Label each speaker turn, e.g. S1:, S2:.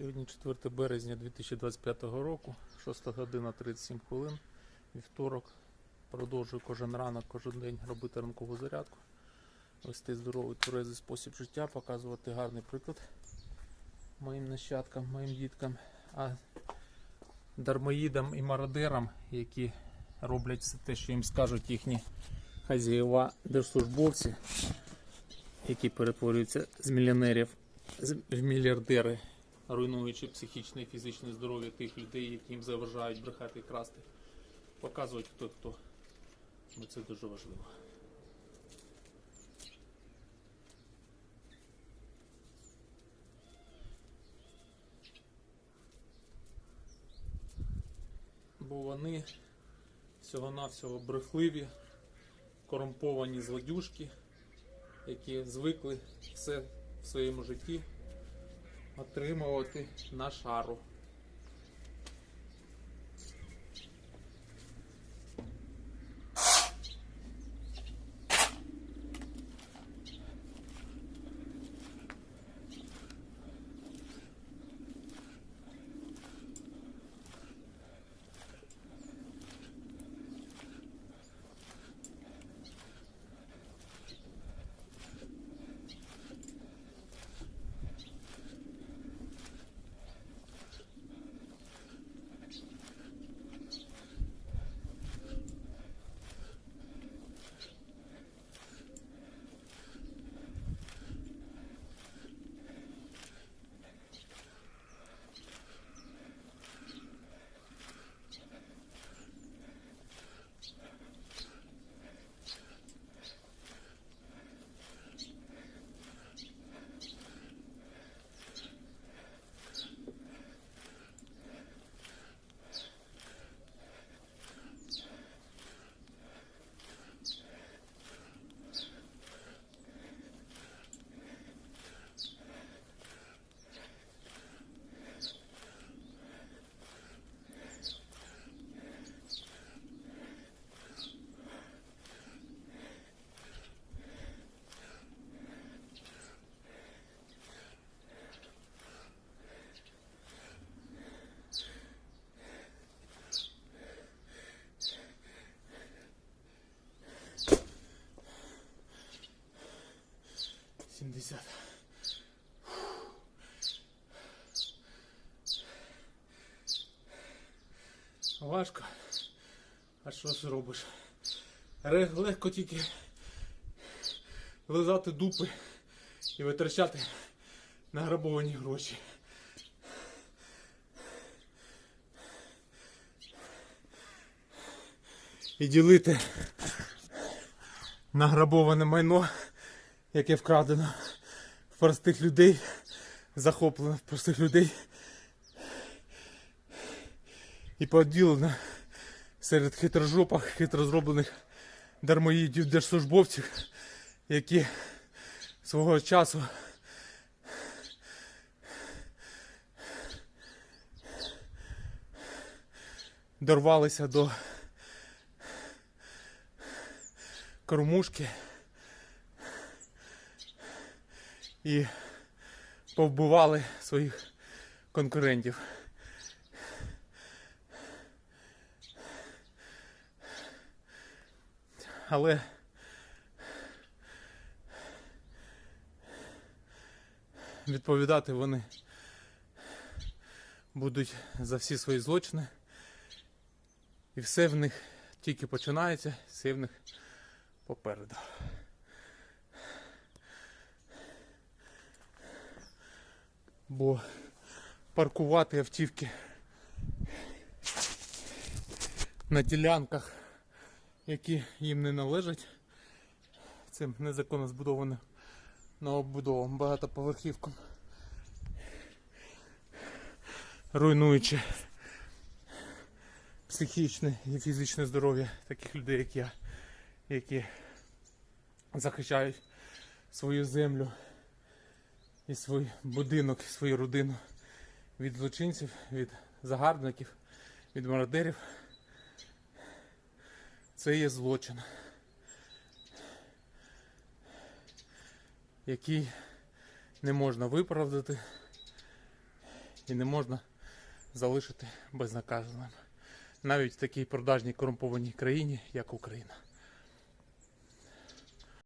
S1: Сьогодні 4 березня 2025 року, 6 година 37 хвилин, вівторок. Продовжую кожен ранок, кожен день робити ранкову зарядку, вести здоровий тверезий спосіб життя, показувати гарний приклад моїм нащадкам, моїм діткам, а дармоїдам і мародерам, які роблять все те, що їм скажуть їхні хазяєва держслужбовці, які перетворюються з мільйонерів в мільярдери, руйнуючи психічне і фізичне здоров'я тих людей, які їм заважають брехати і красти. Показують хто хто. Бо це дуже важливо. Бо вони всього-навсього брехливі, корумповані злодюжки, які звикли все в своєму житті отримувати на шару. Сімдесят. Важко. А що ж робиш? Легко тільки лизати дупи і витрачати награбовані гроші. І ділити награбоване майно, яке вкрадено простих людей, захоплено простих людей. І поділено серед хитрожопах, хитро зроблених дармоїдів держслужбовців, які свого часу дорвалися до кормушки і повбивали своїх конкурентів. Але відповідати вони будуть за всі свої злочини. І все в них тільки починається, все в них попереду. Бо паркувати автівки на ділянках, які їм не належать, цим незаконно збудованим новобудовам багатоповерхівкам, руйнуючи психічне і фізичне здоров'я таких людей, як я, які захищають свою землю і свій будинок, і свою родину від злочинців, від загарбників, від мародерів. Це є злочин, який не можна виправдати, і не можна залишити безнаказаним. Навіть в такій продажній корумпованій країні, як Україна.